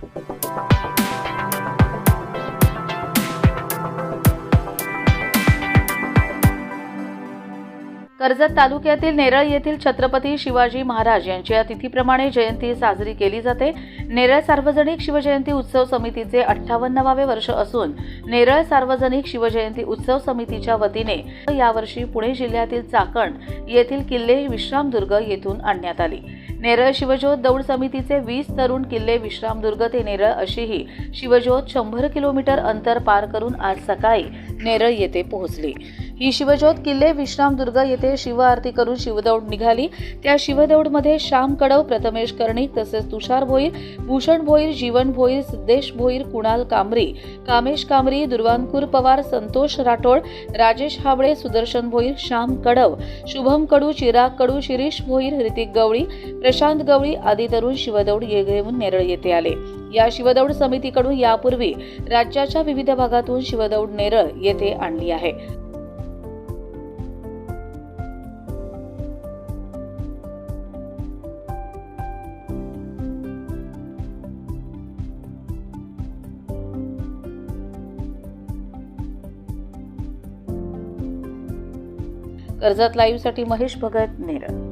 Thank you. Karjat तालुक्यातील नेरळ येथील छत्रपती शिवाजी महाराज यांच्या तिथीप्रमाणे जयंती साजरी केली जाते. नेरळ सार्वजनिक शिवजयंती उत्सव समितीचे अठ्ठावन्नवावे वर्ष असून नेरळ सार्वजनिक शिवजयंती उत्सव समितीच्या वतीने यावर्षी पुणे जिल्ह्यातील चाकण येथील किल्ले विश्रामदुर्ग येथून आणण्यात आली. नेरळ शिवज्योत दौड समितीचे वीस तरुण किल्ले विश्रामदुर्ग ते नेरळ अशीही शिवज्योत शंभर किलोमीटर अंतर पार करून आज सकाळी नेरळ येथे पोहोचली. ही शिवज्योत किल्ले विश्रामदुर्ग येथे शिव आरती करून शिवदौड निघाली. त्या शिवदौडमध्ये श्याम कडव प्रथमेश कर्णिक तसेच तुषार भोईर भूषण भोईर जीवन भोईर सिद्धेश भोईर कुणाल कांबरी कामेश कांबरी दुर्वांकूर पवार संतोष राठोड राजेश हाबळे सुदर्शन भोईर श्याम कडव शुभम कडू चिराग कडू शिरीष भोईर ऋतिक गवळी प्रशांत गवळी आदी तरुण शिवदौड ये- घेऊन नेरळ येथे आले. या शिवदौड समितीकडून यापूर्वी राज्याच्या विविध भागातून शिवदौड नेरळ येथे आणली आहे. कर्जत लाईव्हसाठी महेश भगत नेरळ.